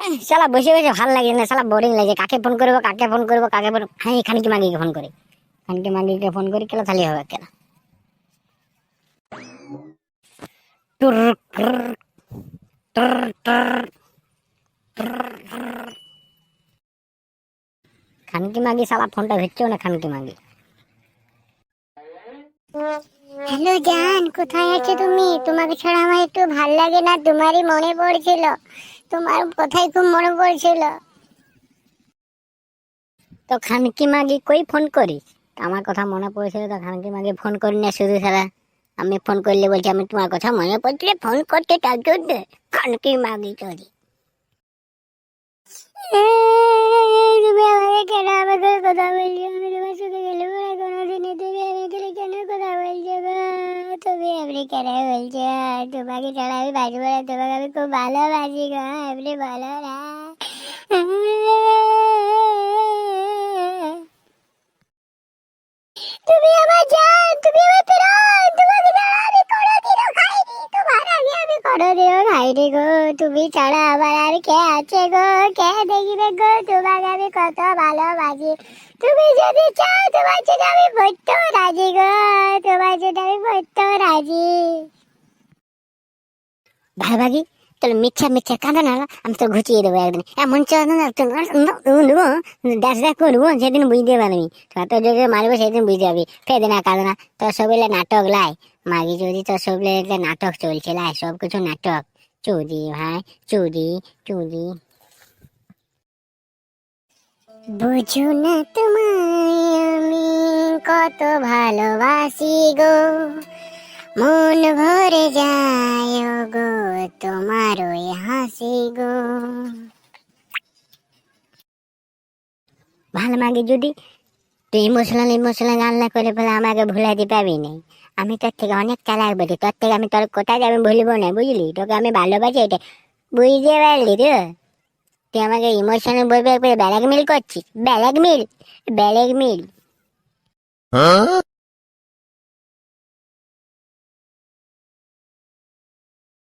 শালা বসে বসে ভালো লাগে না, শালা বোরিং লাগে। কাকে ফোন করব, কাকে ফোন করব, কাকে ফোন হ্যাঁ খানকি মাগিকে ফোন করি। খানকি মাগিকে ফোন করি, কেলা তাহলে হবে কেলা। খানকি মাগি, শালা ফোনটা ধরছেও না খানকি মাগি। হ্যালো জান, কোথায় আছো তুমি? তোমাকে ছাড়া আমার একটু ভালো লাগে না, তোমারই মনে পড়ছিল। তোমার কথাই খুব মনে পড়ছিল। তো খানকি মাগি কই ফোন করিস আমার কথা মনে পড়েছিল, তো খানকি মাগি ফোন করি না শুধু সারা আমি ফোন করলে বলছি, আমি তোমার কথা মনে পড়ছিল ফোন করতে তার জন্য। খানকি মাগি চলি তুমি এমনি কেন বলছো তোমাকে ছাড়া আমি বাঁচবো না তোমাকে আমি খুব ভালোবাসি গো এমনি বলো খাইনি গো, তুমি ছাড়া আমার আর কে আছে গো? কে দেখবে গো? তোমাকে আমি কত ভালোবাসি। তুমি যদি চাও, তোমার জন্য আমি মরতেও রাজি গো। তোমার জন্য আমি মরতেও রাজি। ভাগাভাগি তাহলে মিথ্যা মিথ্যা কাঁদা না, আমি তো ঘুচিয়ে দেবো একদিন। এমন না দেবো? দেখ করব, সেদিন বুঝতে পারবি। তো যদি মারবো, সেদিন বুঝতে পারবি। ফেদে না কাঁদো না। তোর সবিলে নাটক লাই। মাগি যদি তোর সবিলে নাটক চলছে লাই সব কিছু নাটক। চুদি ভাই চুদি বুঝো না তোমায় আমি কত ভালোবাসি গো। মন ভরে যায় গো তোমার ওই হাসি গো। ভালো মাগে যদি তুই ইমোশনাল ইমোশনাল রান্না না করে বলে আমাকে ভুলাইতে পাবি নাই আমি তোর থেকে অনেক চালাক বলি তোর থেকে আমি তোর কোথায় আমি ভুলবো না, বুঝলি? তোকে আমি ভালোবাসি এটা। বুঝতে পারলি তো? তুই আমাকে ইমোশনাল বলবে ব্যালাক মিল করছিস? ব্যালাক মিল ব্যালাক মিল